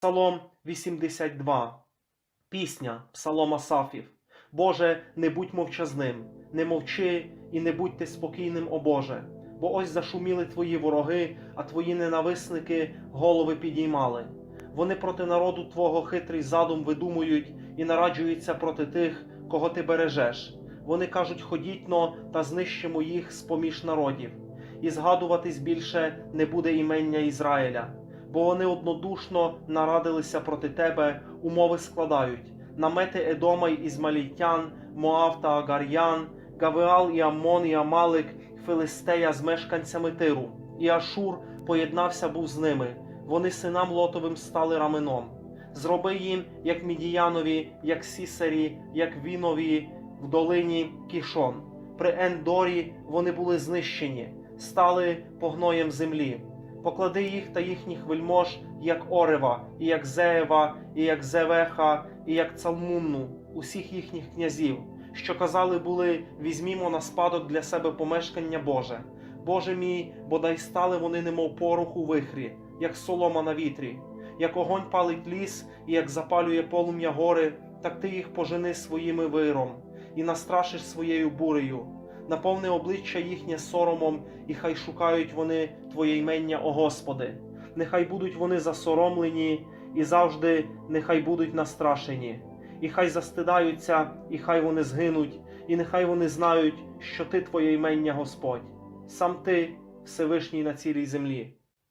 Псалом 82. Пісня Псалом Асафів. Боже, не будь мовчазним, не мовчи і не будьте спокійним, о Боже. Бо ось зашуміли твої вороги, а твої ненависники голови підіймали. Вони проти народу Твого хитрий задум видумують і нараджуються проти тих, кого ти бережеш. Вони кажуть, ходіть но та знищимо їх з поміж народів, і згадуватись більше не буде імення Ізраїля бо вони однодушно нарадилися проти тебе, умови складають намети Едома й Ізмалітян, Моав та Агар'ян, Гавеал і Аммон і Амалик, Филистея з мешканцями Тиру, і Ашур поєднався був з ними. Вони синам Лотовим стали раменом. Зроби їм, як Мідіянові, як Сісарі, як Вінові в долині Кішон. При Ендорі вони були знищені, стали погноєм землі поклади їх та їхніх вельмож, як Орева, і як Зеєва, і як Зевеха, і як Цалмунну, усіх їхніх князів, що казали були: візьмімо на спадок для себе помешкання Боже. Боже мій, бодай стали вони, немов порох у вихрі, як солома на вітрі, як огонь палить ліс, і як запалює полум'я гори, так ти їх пожени своїми виром, і настрашиш своєю бурею наповни обличчя їхнє соромом, і хай шукають вони Твоє ймення, о Господи. Нехай будуть вони засоромлені, і завжди нехай будуть настрашені, і хай застидаються, і хай вони згинуть, і нехай вони знають, що Ти Твоє ймення, Господь, сам Ти Всевишній на цілій землі.